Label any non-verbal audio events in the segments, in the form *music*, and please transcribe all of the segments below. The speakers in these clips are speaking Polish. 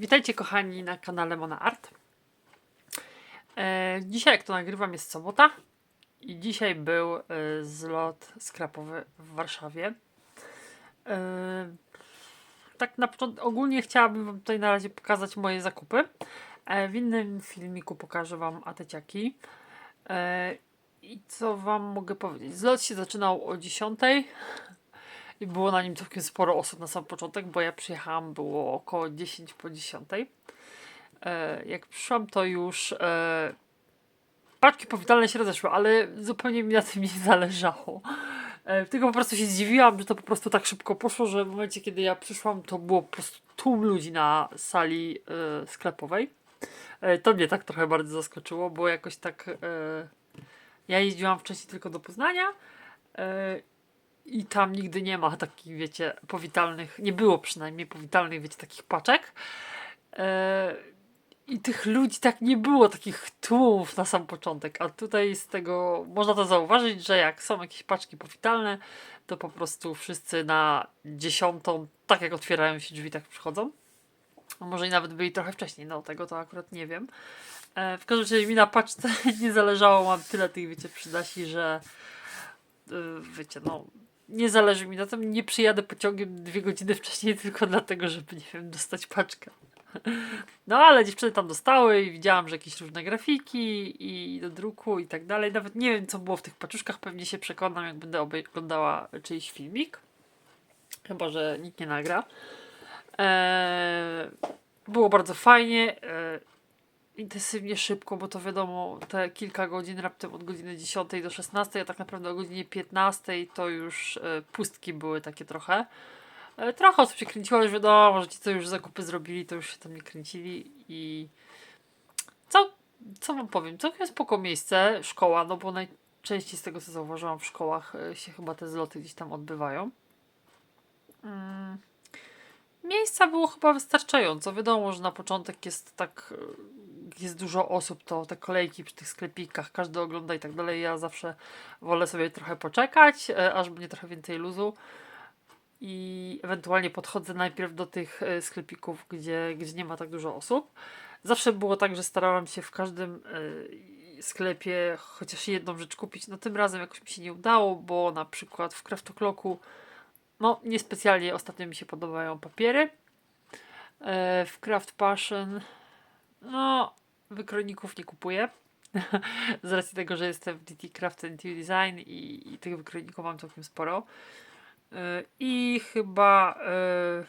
Witajcie kochani na kanale Mona Art. E, dzisiaj jak to nagrywam jest sobota i dzisiaj był e, zlot skrapowy w Warszawie. E, tak na początku, ogólnie chciałabym wam tutaj na razie pokazać moje zakupy. W innym filmiku pokażę wam ateciaki. I co wam mogę powiedzieć? Zlot się zaczynał o 10. I było na nim całkiem sporo osób na sam początek, bo ja przyjechałam, było około 10 po 10. E, jak przyszłam, to już e, paczki powitalne się rozeszły, ale zupełnie mi na tym nie zależało. E, tylko po prostu się zdziwiłam, że to po prostu tak szybko poszło, że w momencie, kiedy ja przyszłam, to było po prostu tłum ludzi na sali sklepowej. To mnie tak trochę bardzo zaskoczyło, bo jakoś tak. Ja jeździłam wcześniej tylko do Poznania. I tam nigdy nie ma takich, wiecie, powitalnych, nie było przynajmniej powitalnych, wiecie, takich paczek. E, I tych ludzi tak nie było, takich tłumów na sam początek. A tutaj z tego można to zauważyć, że jak są jakieś paczki powitalne, to po prostu wszyscy na dziesiątą, tak jak otwierają się drzwi, tak przychodzą. A może i nawet byli trochę wcześniej, no tego to akurat nie wiem. E, w każdym razie mi na paczce *laughs* nie zależało, mam tyle tych, wiecie, przydasi, że e, wiecie, no nie zależy mi na tym, nie przyjadę pociągiem dwie godziny wcześniej tylko dlatego, żeby, nie wiem, dostać paczkę. No ale dziewczyny tam dostały i widziałam, że jakieś różne grafiki i do druku i tak dalej. Nawet nie wiem, co było w tych paczuszkach, pewnie się przekonam, jak będę oglądała czyjś filmik. Chyba, że nikt nie nagra. Eee, było bardzo fajnie. Eee, intensywnie szybko, bo to wiadomo, te kilka godzin, raptem od godziny 10 do 16, a tak naprawdę o godzinie 15 to już e, pustki były takie trochę. E, trochę osób się kręciło, już wiadomo, że ci, co już zakupy zrobili, to już się tam nie kręcili i co, co wam powiem, całkiem spoko miejsce, szkoła, no bo najczęściej z tego, co zauważyłam w szkołach e, się chyba te zloty gdzieś tam odbywają. Mm. Miejsca było chyba wystarczająco. Wiadomo, że na początek jest tak, jest dużo osób, to te kolejki przy tych sklepikach, każdy ogląda i tak dalej. Ja zawsze wolę sobie trochę poczekać, e, aż będzie trochę więcej luzu. I ewentualnie podchodzę najpierw do tych e, sklepików, gdzie, gdzie nie ma tak dużo osób. Zawsze było tak, że starałam się w każdym e, sklepie chociaż jedną rzecz kupić. No tym razem jakoś mi się nie udało, bo na przykład w Craftoclocku no, niespecjalnie ostatnio mi się podobają papiery. W Craft Passion, no, wykrojników nie kupuję. *laughs* Z racji tego, że jestem w DT Craft and Design i, i tych wykrojników mam całkiem sporo. E, I chyba e,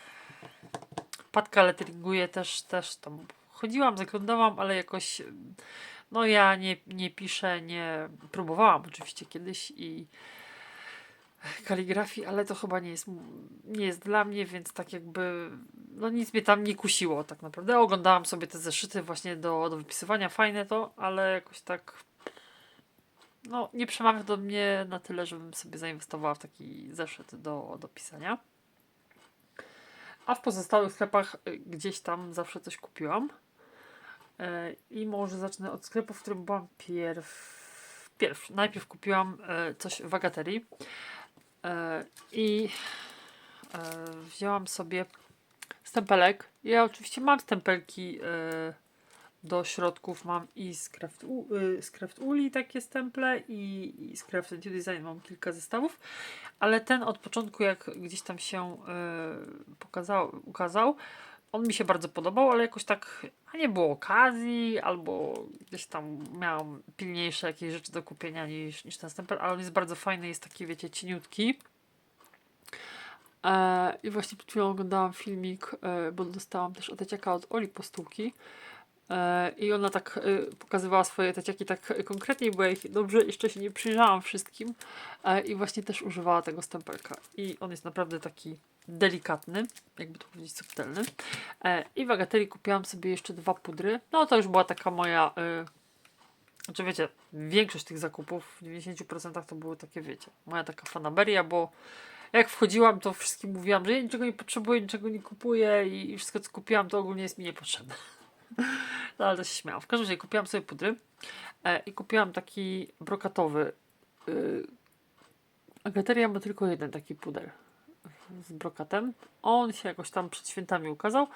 patka letteringuję też, też tam chodziłam, zaglądałam, ale jakoś no ja nie, nie piszę, nie próbowałam oczywiście kiedyś i kaligrafii, ale to chyba nie jest, nie jest dla mnie, więc tak jakby no nic mnie tam nie kusiło tak naprawdę. Oglądałam sobie te zeszyty właśnie do, do wypisywania, fajne to, ale jakoś tak no nie przemawia do mnie na tyle, żebym sobie zainwestowała w taki zeszyt do, do pisania. A w pozostałych sklepach y, gdzieś tam zawsze coś kupiłam. E, I może zacznę od sklepu, w którym byłam pierw. Pierw, najpierw kupiłam e, coś w Agaterii. E, I e, wzięłam sobie stempelek. Ja oczywiście mam stempelki e, do środków. Mam i z Craft, y, z Craft Uli takie stemple i, i z Craft Design mam kilka zestawów. Ale ten od początku, jak gdzieś tam się pokazał, ukazał, on mi się bardzo podobał, ale jakoś tak a nie było okazji, albo gdzieś tam miałam pilniejsze jakieś rzeczy do kupienia niż, niż ten stempel, ale on jest bardzo fajny, jest taki, wiecie, cieniutki. E, I właśnie przed chwilą oglądałam filmik, e, bo dostałam też ateciaka od Oli Postulki. E, I ona tak e, pokazywała swoje teciaki tak e, konkretniej, bo ja ich dobrze jeszcze się nie przyjrzałam wszystkim. E, I właśnie też używała tego stempelka. I on jest naprawdę taki delikatny, jakby to powiedzieć, subtelny. E, I w Agaterii kupiłam sobie jeszcze dwa pudry. No to już była taka moja... E, znaczy wiecie, większość tych zakupów, w 90% to były takie, wiecie, moja taka fanaberia, bo jak wchodziłam, to wszystkim mówiłam, że ja niczego nie potrzebuję, niczego nie kupuję i wszystko co kupiłam, to ogólnie jest mi niepotrzebne. *laughs* No ale to się śmiałam. W każdym razie kupiłam sobie pudry e, i kupiłam taki brokatowy. Y, Agateria ma tylko jeden taki puder z brokatem. On się jakoś tam przed świętami ukazał,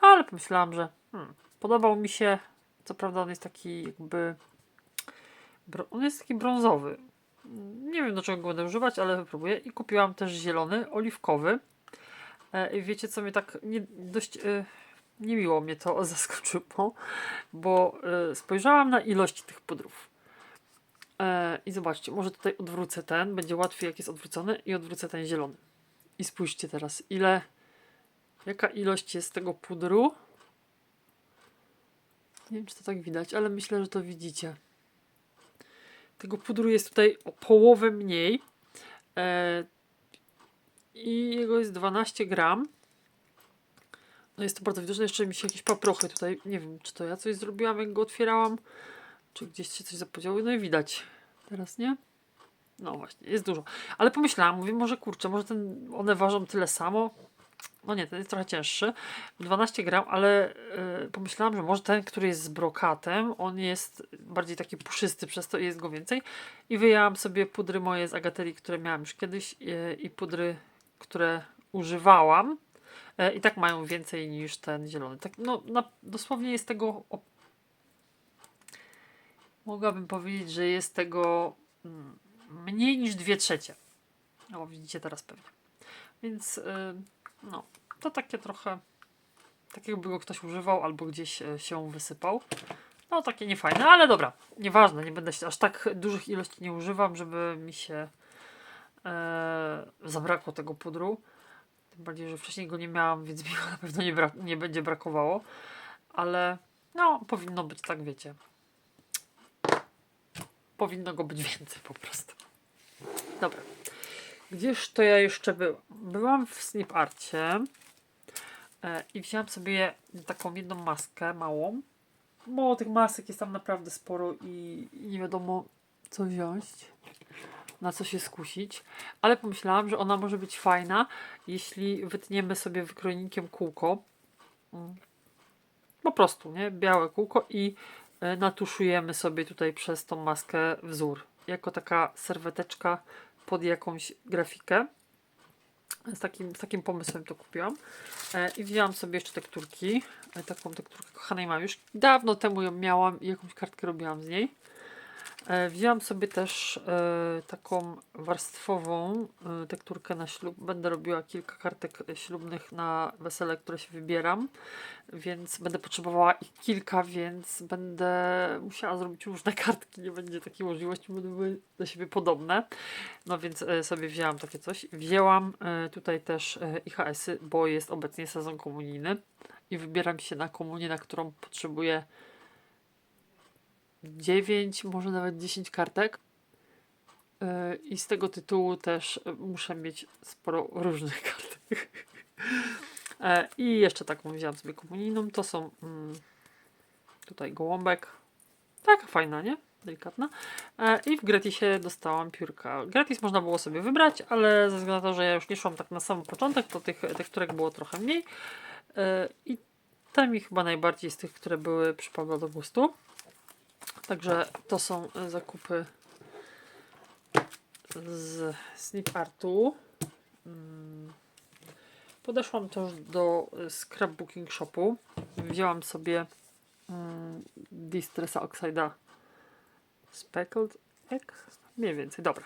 ale pomyślałam, że hmm, podobał mi się. Co prawda on jest taki jakby. On jest taki brązowy. Nie wiem do czego go będę używać, ale wypróbuję. I kupiłam też zielony, oliwkowy. E, I wiecie co mnie tak nie, dość e, niemiło mnie to *laughs* zaskoczyło, bo e, spojrzałam na ilość tych pudrów. I zobaczcie, może tutaj odwrócę ten, będzie łatwiej jak jest odwrócony i odwrócę ten zielony. I spójrzcie teraz, ile, jaka ilość jest tego pudru. Nie wiem, czy to tak widać, ale myślę, że to widzicie. Tego pudru jest tutaj o połowę mniej. E, I jego jest 12 gram. No jest to bardzo widoczne. Jeszcze mi się jakieś paprochy tutaj. Nie wiem, czy to ja coś zrobiłam, jak go otwierałam. Czy gdzieś się coś zapodziało. No i widać. Teraz nie? No właśnie, jest dużo. Ale pomyślałam, mówię, może kurczę, może ten, one ważą tyle samo. No nie, ten jest trochę cięższy. 12 gram, ale y, pomyślałam, że może ten, który jest z brokatem, on jest bardziej taki puszysty, przez to jest go więcej. I wyjęłam sobie pudry moje z Agaterii, które miałam już kiedyś y, i pudry, które używałam. E, I tak mają więcej niż ten zielony. Tak, no, na, dosłownie jest tego. Mogłabym powiedzieć, że jest tego mm, mniej niż dwie trzecie. O, widzicie teraz pewnie. Więc y, no, to takie trochę. Tak jakby go ktoś używał albo gdzieś e, się wysypał. No, takie niefajne, ale dobra, nieważne, nie będę się aż tak dużych ilości nie używam, żeby mi się e, zabrakło tego pudru. Tym bardziej, że wcześniej go nie miałam, więc *laughs* mi go na pewno nie, nie będzie brakowało. Ale no, powinno być tak, wiecie. Powinno go być więcej po prostu. Dobra. Gdzież to ja jeszcze byłam? Byłam w Snip Arcie e, i wzięłam sobie taką jedną maskę małą. Bo tych masek jest tam naprawdę sporo i, i nie wiadomo co wziąć na co się skusić, ale pomyślałam, że ona może być fajna, jeśli wytniemy sobie wykrojnikiem kółko. Mm. Po prostu, nie? Białe kółko i e, natuszujemy sobie tutaj przez tą maskę wzór. Jako taka serweteczka pod jakąś grafikę. Z takim, z takim pomysłem to kupiłam. E, I wzięłam sobie jeszcze tekturki. E, taką tekturkę kochanej mam już. Dawno temu ją miałam i jakąś kartkę robiłam z niej. E, Wzięłam sobie też e, taką warstwową e, tekturkę na ślub. Będę robiła kilka kartek ślubnych na wesele, które się wybieram, więc będę potrzebowała ich kilka, więc będę musiała zrobić różne *laughs* kartki. Nie będzie takiej możliwości, będą były do siebie podobne. No więc sobie wzięłam takie coś. Wzięłam tutaj też IHS-y, bo jest obecnie sezon komunijny i wybieram się na komunię, na którą potrzebuję 9, może nawet 10 kartek. Yy, I z tego tytułu też muszę mieć sporo różnych *laughs* kartek. E, I jeszcze taką wziąłem sobie komunijną. To są mm, tutaj gołąbek. Taka fajna, nie? Delikatna. E, I w gratisie dostałam piórka. Gratis można było sobie wybrać, ale ze względu na to, że ja już nie szłam tak na sam początek, to tych tekturek było trochę mniej. E, I te mi chyba najbardziej z tych, które były przypadło do gustu. Także to są e, zakupy z Snip Artu. Mm. Podeszłam też do e, scrapbooking shopu. Wzięłam sobie mm, Distressa Oxida Speckled Egg. Mniej więcej, dobra.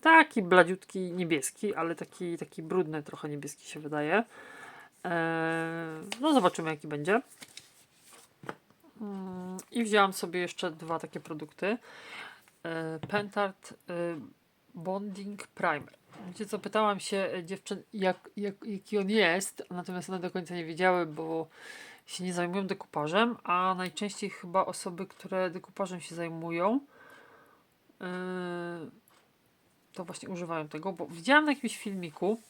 Taki bladziutki niebieski, ale taki, taki brudny trochę niebieski się wydaje. Eee, no zobaczymy jaki będzie. I wzięłam sobie jeszcze dwa takie produkty. E, Pentart e, Bonding Primer. Wiecie co, pytałam się dziewczyn, jak, jak, jaki on jest, natomiast one do końca nie wiedziały, bo się nie zajmują dekupażem, a najczęściej chyba osoby, które dekupażem się zajmują, e, to właśnie używają tego, bo widziałam na jakimś filmiku,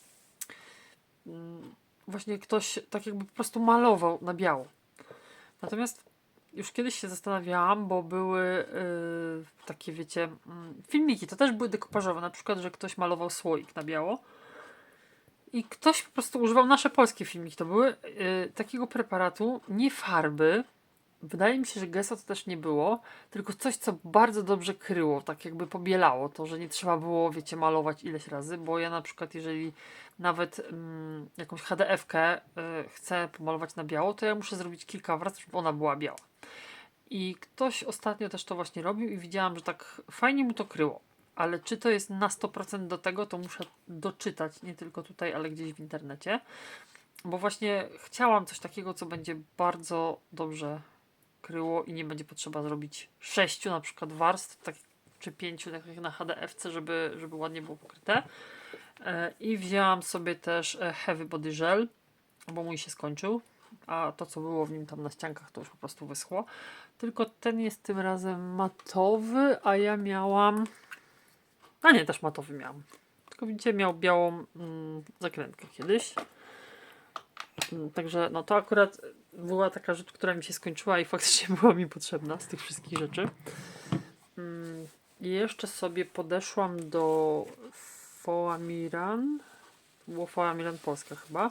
mm, właśnie ktoś tak jakby po prostu malował na biało. Natomiast już kiedyś się zastanawiałam, bo były yy, takie, wiecie, mm, filmiki, to też były dekopażowe, na przykład, że ktoś malował słoik na biało. I ktoś po prostu używał, nasze polskie filmiki. To były, yy, takiego preparatu, nie farby, wydaje mi się, że gesa to też nie było, tylko coś, co bardzo dobrze kryło, tak jakby pobielało. To, że nie trzeba było, wiecie, malować ileś razy, bo ja na przykład, jeżeli nawet mm, jakąś HDF-kę y, chcę pomalować na biało, to ja muszę zrobić kilka wrac, żeby ona była biała. I ktoś ostatnio też to właśnie robił i widziałam, że tak fajnie mu to kryło. Ale czy to jest na 100% do tego, to muszę doczytać, nie tylko tutaj, ale gdzieś w internecie. Bo właśnie chciałam coś takiego, co będzie bardzo dobrze kryło i nie będzie potrzeba zrobić sześciu na przykład warstw, tak, czy pięciu, tak jak na HDFC, żeby, żeby ładnie było pokryte. E, I wzięłam sobie też e, Heavy Body Gel, bo mój się skończył, a to co było w nim tam na ściankach to już po prostu wyschło. Tylko ten jest tym razem matowy, a ja miałam... A nie, też matowy miałam. Tylko widzicie, miał białą mm, zakrętkę kiedyś. Mm, Także no to akurat była taka rzecz, która mi się skończyła i faktycznie *laughs* była mi potrzebna z tych wszystkich rzeczy. Mm, jeszcze sobie podeszłam do Foamiran. Było Foamiran Polska chyba.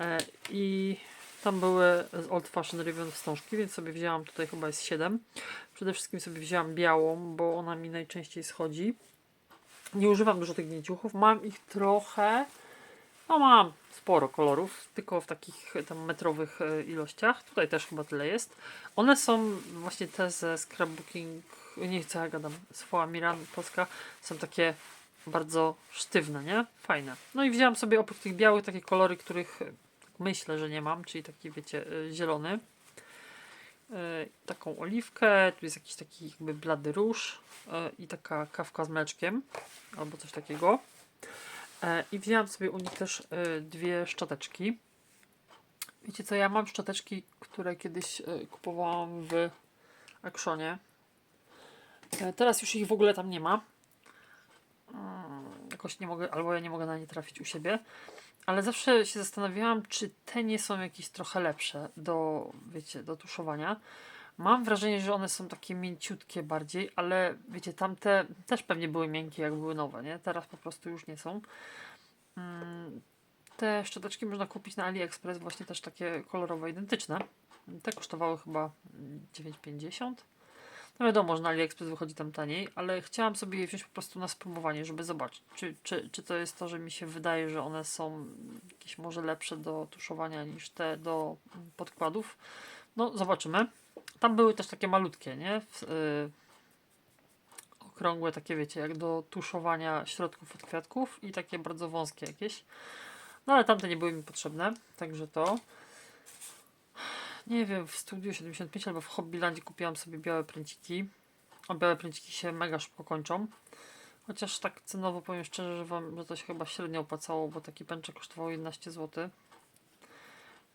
E, I tam były z Old Fashion Ribbon wstążki, więc sobie wzięłam, tutaj chyba jest 7. Przede wszystkim sobie wzięłam białą, bo ona mi najczęściej schodzi. Nie używam dużo tych gnieciuchów, mam ich trochę. No mam sporo kolorów, tylko w takich tam metrowych e, ilościach. Tutaj też chyba tyle jest. One są właśnie te ze scrapbooking, nie chcę, ja gadam, z Foa Miran Polska, są takie bardzo sztywne, nie? Fajne. No i wzięłam sobie oprócz tych białych takie kolory, których myślę, że nie mam, czyli taki wiecie, e, zielony. E, Taką oliwkę, tu jest jakiś taki jakby blady róż e, i taka kawka z mleczkiem albo coś takiego. I wzięłam sobie u nich też dwie szczoteczki. Wiecie co, ja mam szczoteczki, które kiedyś kupowałam w Actionie. Teraz już ich w ogóle tam nie ma. Mm, Jakoś nie mogę, albo ja nie mogę na nie trafić u siebie. Ale zawsze się zastanawiałam, czy te nie są jakieś trochę lepsze do, wiecie, do tuszowania. Mam wrażenie, że one są takie mięciutkie bardziej, ale wiecie, tamte też pewnie były miękkie, jak były nowe, nie? Teraz po prostu już nie są. Mm, Te szczoteczki można kupić na AliExpress, właśnie też takie kolorowe, identyczne. Te kosztowały chyba mm, 9,50. No wiadomo, że na AliExpress wychodzi tam taniej, ale chciałam sobie je wziąć po prostu na spróbowanie, żeby zobaczyć, czy, czy, czy to jest to, że mi się wydaje, że one są jakieś może lepsze do tuszowania niż te do podkładów. No, zobaczymy. Tam były też takie malutkie, nie? W, y, okrągłe, takie wiecie, jak do tuszowania środków od kwiatków i takie bardzo wąskie jakieś. No ale tamte nie były mi potrzebne, także to. Nie wiem, w Studio 75 albo w Hobbylandzie kupiłam sobie białe pręciki. A białe pręciki się mega szybko kończą. Chociaż tak cenowo powiem szczerze, że, wam, że to się chyba średnio opłacało, bo taki pęczek kosztował 11 zł.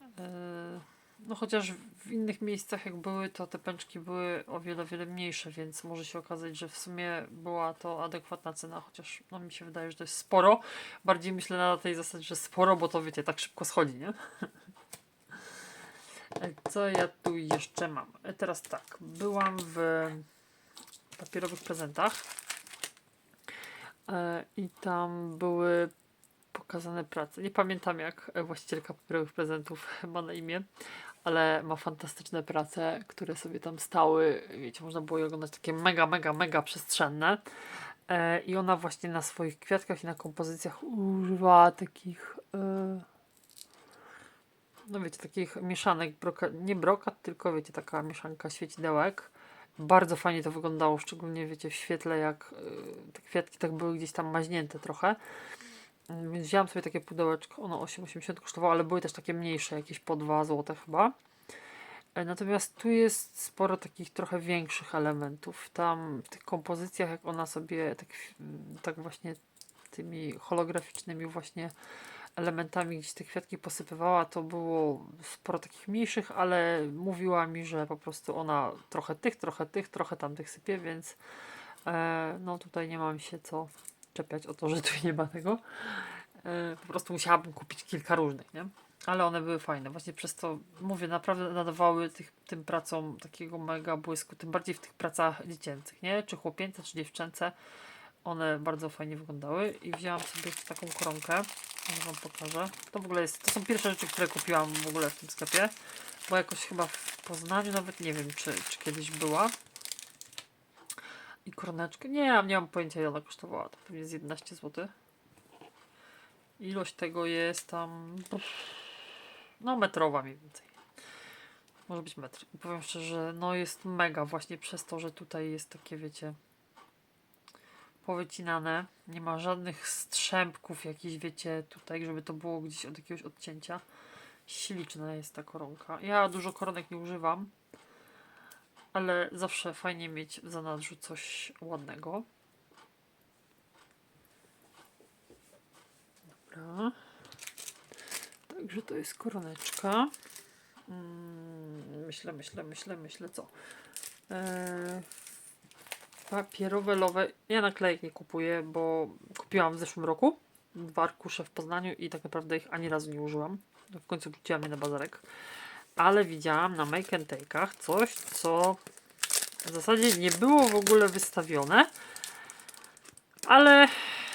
Yy, no chociaż w innych miejscach jak były, to te pęczki były o wiele, wiele mniejsze, więc może się okazać, że w sumie była to adekwatna cena, chociaż no mi się wydaje, że to jest sporo. Bardziej myślę na tej zasadzie, że sporo, bo to wiecie, tak szybko schodzi, nie? *laughs* Co ja tu jeszcze mam? E, Teraz tak, byłam w papierowych prezentach e, i tam były pokazane prace. Nie pamiętam jak e, właścicielka papierowych prezentów *laughs* ma na imię, ale ma fantastyczne prace, które sobie tam stały. Wiecie, można było je oglądać takie mega, mega, mega przestrzenne. I ona właśnie na swoich kwiatkach i na kompozycjach używała takich. No wiecie, takich mieszanek, broka, nie brokat, tylko wiecie, taka mieszanka świecidełek. Bardzo fajnie to wyglądało, szczególnie wiecie, w świetle, jak y, te kwiatki tak były gdzieś tam maźnięte trochę. Więc wzięłam sobie takie pudełeczko, ono 8,80 kosztowało, ale były też takie mniejsze, jakieś po 2 zł chyba. E, Natomiast tu jest sporo takich trochę większych elementów. Tam w tych kompozycjach, jak ona sobie tak, tak właśnie tymi holograficznymi właśnie elementami gdzieś te kwiatki posypywała, to było sporo takich mniejszych, ale mówiła mi, że po prostu ona trochę tych, trochę tych, trochę tamtych sypie, więc e, no tutaj nie mam się co czepiać o to, że tu nie ma tego. E, po prostu musiałabym kupić kilka różnych, nie? Ale one były fajne. Właśnie przez to, mówię, naprawdę nadawały tych, tym pracom takiego mega błysku, tym bardziej w tych pracach dziecięcych, nie? Czy chłopięce, czy dziewczęce. One bardzo fajnie wyglądały i wzięłam sobie taką koronkę. Może wam pokażę. To w ogóle jest, to są pierwsze rzeczy, które kupiłam w ogóle w tym sklepie. Bo jakoś chyba w Poznaniu nawet nie wiem, czy, czy kiedyś była. I korneczkę. Nie, nie mam pojęcia ile ona kosztowała. To pewnie z 11 zł. Ilość tego jest tam. No, metrowa mniej więcej. Może być metr. I powiem szczerze, no jest mega właśnie przez to, że tutaj jest takie, wiecie, powycinane. Nie ma żadnych strzępków jakichś, wiecie, tutaj, żeby to było gdzieś od jakiegoś odcięcia. Śliczna jest ta koronka. Ja dużo koronek nie używam, ale zawsze fajnie mieć w zanadrzu coś ładnego. Dobra. Także to jest koroneczka. Mm, myślę, myślę, myślę, myślę co. Eee, papierowe lowe. Ja naklejek nie kupuję, bo kupiłam w zeszłym roku dwa arkusze w Poznaniu i tak naprawdę ich ani razu nie użyłam. W końcu wróciłam je na bazarek. Ale widziałam na Make and Take'ach coś, co w zasadzie nie było w ogóle wystawione, ale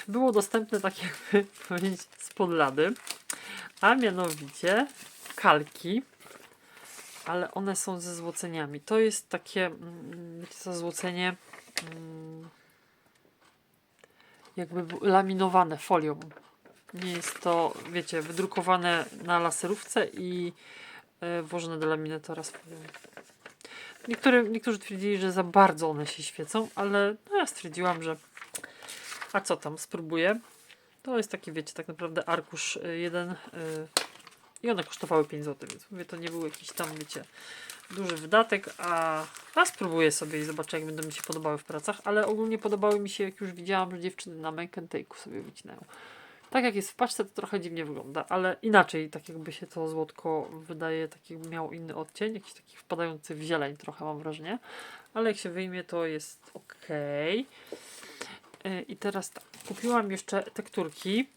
było dostępne tak jakby *laughs* powiedzieć spod lady. A mianowicie kalki, ale one są ze złoceniami. To jest takie, mm, wiecie co, złocenie jakby bu- laminowane folią. Nie jest to, wiecie, wydrukowane na laserówce i e, włożone do laminatora z folią. Niektóry, niektórzy twierdzili, że za bardzo one się świecą, ale no ja stwierdziłam, że a co tam, spróbuję. To jest taki, wiecie, tak naprawdę arkusz y, jeden y, i one kosztowały 5 zł, więc mówię, to nie był jakiś tam, wiecie, duży wydatek, a, a spróbuję sobie i zobaczę, jak będą mi się podobały w pracach, ale ogólnie podobały mi się, jak już widziałam, że dziewczyny na Take'u sobie wycinają. Tak jak jest w paczce, to trochę dziwnie wygląda, ale inaczej, tak jakby się to złotko wydaje, tak jakby miał inny odcień, jakiś taki wpadający w zieleń trochę mam wrażenie, ale jak się wyjmie, to jest ok. I teraz tak, kupiłam jeszcze tekturki.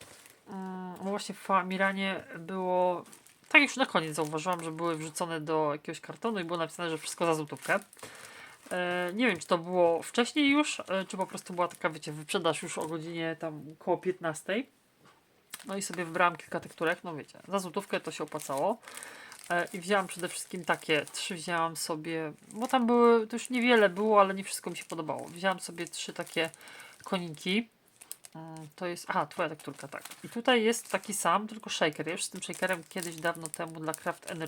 Mm, bo właśnie w Famiranie było. Tak już na koniec zauważyłam, że były wrzucone do jakiegoś kartonu i było napisane, że wszystko za złotówkę. E, nie wiem, czy to było wcześniej już, e, czy po prostu była taka, wiecie, wyprzedaż już o godzinie tam koło 15. No i sobie wybrałam kilka tekturek, no wiecie, za złotówkę to się opłacało. E, I wzięłam przede wszystkim takie, trzy wzięłam sobie, bo tam były, to już niewiele było, ale nie wszystko mi się podobało. Wzięłam sobie trzy takie koniki. Mm, To jest, aha, twoja tekturka, tak. I tutaj jest taki sam, tylko shaker. Ja już z tym shakerem kiedyś dawno temu dla Craft, N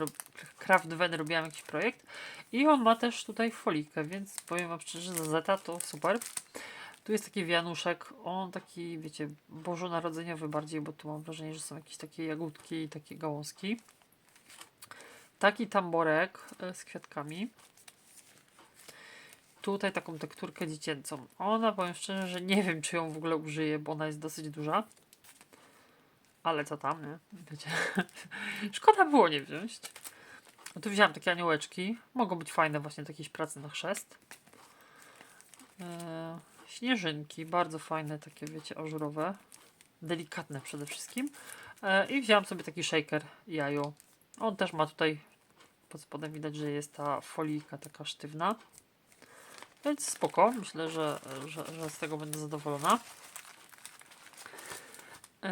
Craft Ven robiłam jakiś projekt. I on ma też tutaj folikę, więc powiem wam szczerze, za zeta to super. Tu jest taki wianuszek, on taki, wiecie, bożonarodzeniowy bardziej, bo tu mam wrażenie, że są jakieś takie jagódki i takie gałązki. Taki tamborek e, z kwiatkami. Tutaj taką tekturkę dziecięcą. Ona, powiem szczerze, że nie wiem, czy ją w ogóle użyję, bo ona jest dosyć duża. Ale co tam, nie? Wiecie. *laughs* Szkoda było nie wziąć. No tu wziąłem takie aniołeczki. Mogą być fajne właśnie do jakiejś pracy na chrzest. Eee, śnieżynki, bardzo fajne, takie wiecie, ażurowe. Delikatne przede wszystkim. Eee, I wziąłem sobie taki shaker jajo. On też ma tutaj pod spodem widać, że jest ta folika taka sztywna. Więc spoko, myślę, że, że, że z tego będę zadowolona. Yy,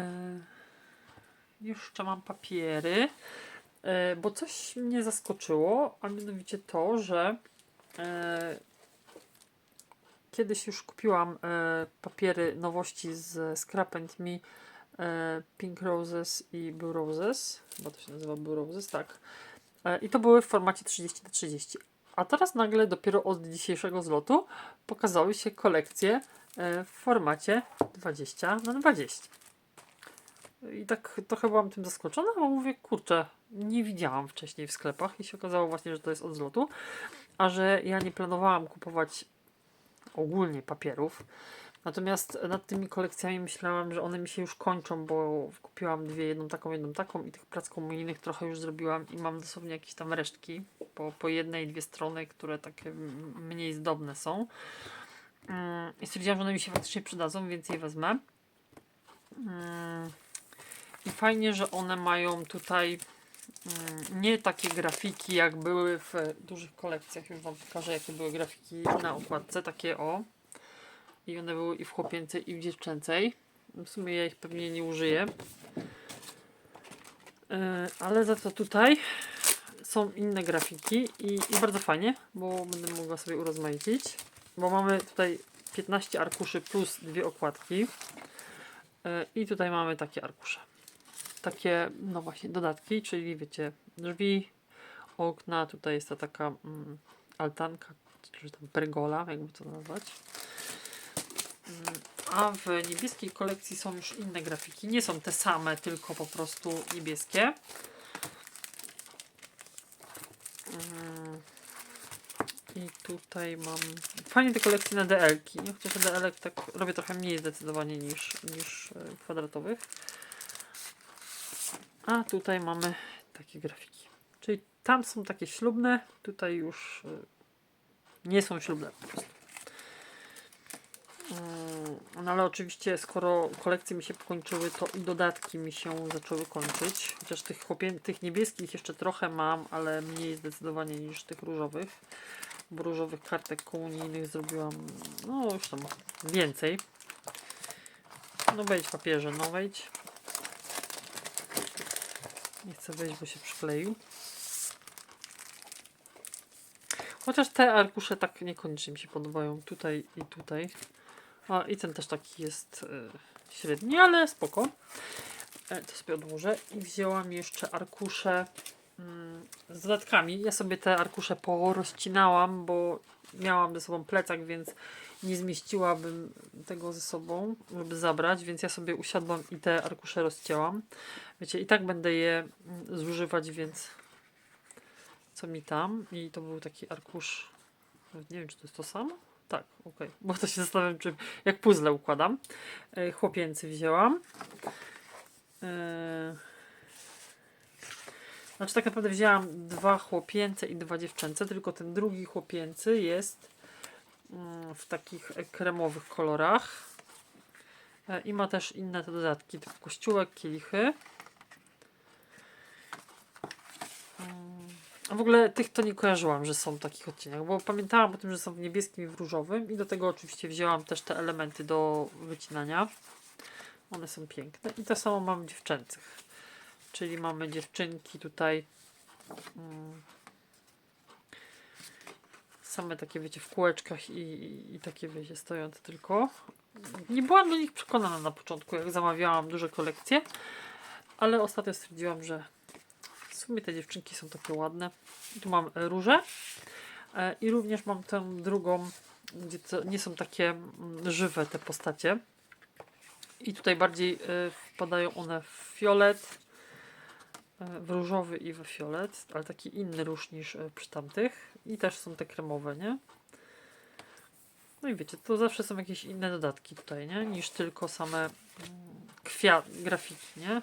jeszcze mam papiery, yy, bo coś mnie zaskoczyło, a mianowicie to, że yy, kiedyś już kupiłam papiery nowości z Scrap and Me Pink Roses i Blue Roses, chyba to się nazywa Blue Roses, tak. I to były w formacie 30 na 30 a teraz nagle dopiero od dzisiejszego zlotu pokazały się kolekcje e, w formacie 20 na 20. I tak trochę byłam tym zaskoczona, bo mówię, kurczę, nie widziałam wcześniej w sklepach i się okazało właśnie, że to jest od zlotu, a że ja nie planowałam kupować ogólnie papierów. Natomiast nad tymi kolekcjami myślałam, że one mi się już kończą, bo kupiłam dwie, jedną taką, jedną taką i tych prac komunijnych trochę już zrobiłam i mam dosłownie jakieś tam resztki po, po jednej, dwie strony, które takie mniej zdobne są. Mm, I stwierdziłam, że one mi się faktycznie przydadzą, więc je wezmę. Mm, I fajnie, że one mają tutaj mm, nie takie grafiki, jak były w dużych kolekcjach. Już Wam pokażę, jakie były grafiki na okładce. Takie o. I one były i w chłopięcej, i w dziewczęcej. W sumie ja ich pewnie nie użyję. Yy, ale za to tutaj są inne grafiki i, i bardzo fajnie, bo będę mogła sobie urozmaicić. Bo mamy tutaj 15 arkuszy plus dwie okładki. E, I tutaj mamy takie arkusze. Takie, no właśnie, dodatki, czyli wiecie, drzwi, okna, tutaj jest ta taka mm, altanka, czy tam pergola, jakby to nazwać. A w niebieskiej kolekcji są już inne grafiki. Nie są te same, tylko po prostu niebieskie. Mm. I tutaj mam. Fajnie te kolekcje na DL-ki. Chociaż DL tak robię trochę mniej zdecydowanie niż, niż e, kwadratowych. A tutaj mamy takie grafiki. Czyli tam są takie ślubne, tutaj już e, nie są ślubne po prostu. Mm, No ale oczywiście, skoro kolekcje mi się pokończyły, to i dodatki mi się zaczęły kończyć. Chociaż tych, tych niebieskich jeszcze trochę mam, ale mniej zdecydowanie niż tych różowych. Bo różowych kartek komunijnych zrobiłam, no już tam więcej. No wejdź papierze, no wejdź. Nie chcę wejść, bo się przykleił. Chociaż te arkusze tak niekoniecznie mi się podobają. Tutaj i tutaj. A i ten też taki jest e, średni, ale spoko. E, to sobie odłożę. I wzięłam jeszcze arkusze mm, z dodatkami. Ja sobie te arkusze porozcinałam, bo miałam ze sobą plecak, więc nie zmieściłabym tego ze sobą, żeby zabrać, więc ja sobie usiadłam i te arkusze rozcięłam. Wiecie, i tak będę je mm, zużywać, więc co mi tam? I to był taki arkusz, nie wiem, czy to jest to samo? Tak, okej, bo to się zastanawiam, czy jak puzzle układam. E, chłopięcy wzięłam. E, znaczy tak naprawdę wzięłam dwa chłopięce i dwa dziewczęce, tylko ten drugi chłopięcy jest mm, w takich kremowych kolorach. E, I ma też inne te dodatki, typu kościółek, kielichy. Mm, A w ogóle tych to nie kojarzyłam, że są w takich odcieniach, bo pamiętałam o tym, że są w niebieskim i w różowym i do tego oczywiście wzięłam też te elementy do wycinania. One są piękne i to samo mam dziewczęcych. Czyli mamy dziewczynki tutaj mm, same takie wiecie w kółeczkach i, i, i takie wiecie stojące tylko. Nie byłam do nich przekonana na początku, jak zamawiałam duże kolekcje, ale ostatnio stwierdziłam, że sumie te dziewczynki są takie ładne. Tu mam e, róże e, i również mam tę drugą, gdzie nie są takie mm, żywe te postacie. I tutaj bardziej e, wpadają one w fiolet, w różowy i we fiolet, ale taki inny róż niż przy tamtych. I też są te kremowe, nie? No i wiecie, to zawsze są jakieś inne dodatki tutaj, nie? Niż tylko same mm, kwiat, grafiki, nie?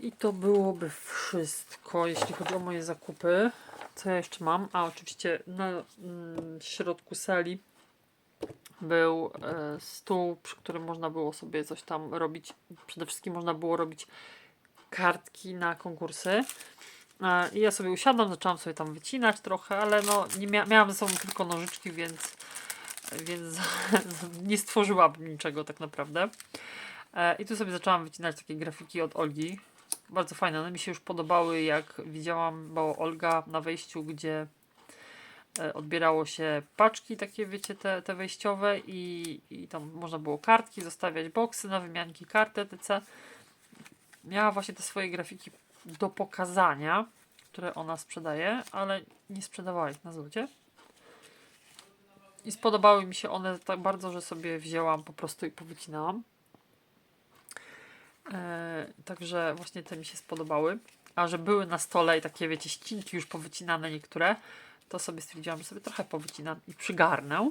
I to byłoby wszystko, jeśli chodzi o moje zakupy. Co ja jeszcze mam? A oczywiście na mm, środku sali był e, stół, przy którym można było sobie coś tam robić. Przede wszystkim można było robić kartki na konkursy. E, I ja sobie usiadłam, zaczęłam sobie tam wycinać trochę, ale no nie mia miałam ze sobą tylko nożyczki, więc, więc *laughs* nie stworzyłabym niczego tak naprawdę. E, I tu sobie zaczęłam wycinać takie grafiki od Olgi. Bardzo fajne, one mi się już podobały, jak widziałam, bo Olga na wejściu, gdzie e, odbierało się paczki takie, wiecie, te, te wejściowe i, i tam można było kartki zostawiać, boksy na wymianki, karty, etc. Miała właśnie te swoje grafiki do pokazania, które ona sprzedaje, ale nie sprzedawała ich na zlocie. I spodobały mi się one tak bardzo, że sobie wzięłam po prostu i powycinałam. E, także właśnie te mi się spodobały. A że były na stole i takie, wiecie, ścinki już powycinane niektóre, to sobie stwierdziłam, że sobie trochę powycinam i przygarnę.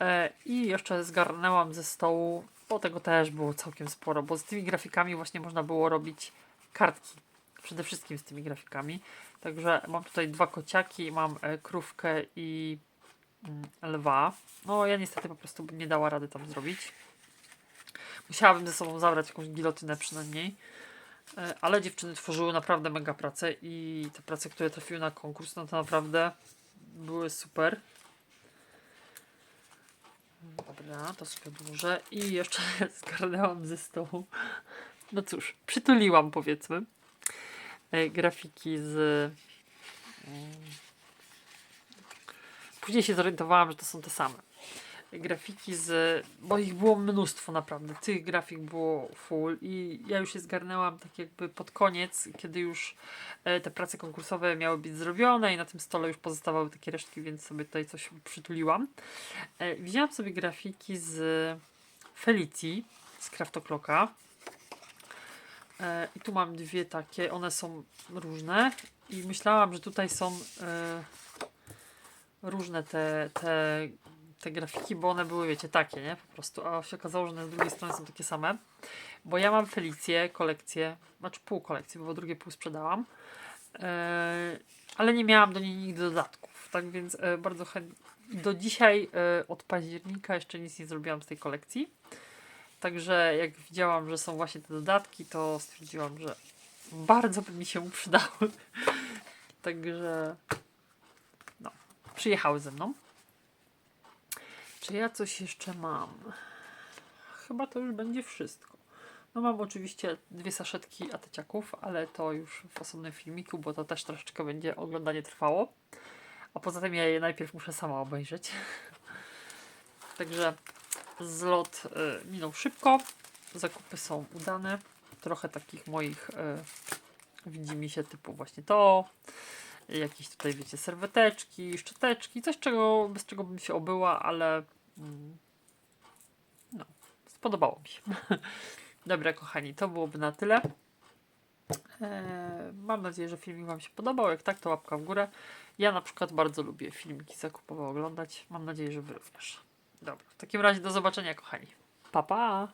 E, I jeszcze zgarnęłam ze stołu, bo tego też było całkiem sporo, bo z tymi grafikami właśnie można było robić kartki. Przede wszystkim z tymi grafikami. Także mam tutaj dwa kociaki, mam e, krówkę i mm, lwa. No ja niestety po prostu nie dała rady tam zrobić. Musiałabym ze sobą zabrać jakąś gilotynę przynajmniej. E, Ale dziewczyny tworzyły naprawdę mega pracę i te prace, które trafiły na konkurs, no to naprawdę były super. Dobra, to sobie odłożę i jeszcze *laughs* zgarnęłam ze stołu. No cóż, przytuliłam powiedzmy. e, grafiki z. mm, Później się zorientowałam, że to są te same. Grafiki z. Bo ich było mnóstwo naprawdę. Tych grafik było full i ja już je zgarnęłam tak jakby pod koniec, kiedy już e, te prace konkursowe miały być zrobione i na tym stole już pozostawały takie resztki, więc sobie tutaj coś przytuliłam. E, Widziałam sobie grafiki z Felicji z Craftoclocka. E, I tu mam dwie takie, one są różne i myślałam, że tutaj są różne te, te, te grafiki, bo one były, wiecie, takie, nie? Po prostu, a się okazało, że one z drugiej strony są takie same. Bo ja mam Felicję, kolekcję, znaczy pół kolekcji, bo drugie pół sprzedałam. E, ale nie miałam do niej nigdy dodatków, tak więc e, bardzo chętnie. Do dzisiaj e, od października jeszcze nic nie zrobiłam z tej kolekcji. Także jak widziałam, że są właśnie te dodatki, to stwierdziłam, że bardzo by mi się przydały. *laughs* Także no, przyjechały ze mną. Czy ja coś jeszcze mam? Chyba to już będzie wszystko. No mam oczywiście dwie saszetki ateciaków, ale to już w osobnym filmiku, bo to też troszeczkę będzie oglądanie trwało. A poza tym ja je najpierw muszę sama obejrzeć. *laughs* Także zlot y, minął szybko. Zakupy są udane. Trochę takich moich y, widzi mi się typu właśnie to. Jakieś tutaj wiecie serweteczki, szczoteczki, coś czego, bez czego bym się obyła, ale no, spodobało mi się. *laughs* Dobra, kochani, to byłoby na tyle. Eee, mam nadzieję, że filmik Wam się podobał. Jak tak, to łapka w górę. Ja na przykład bardzo lubię filmiki zakupowe oglądać. Mam nadzieję, że Wy również. Dobra, w takim razie do zobaczenia, kochani. Pa, pa!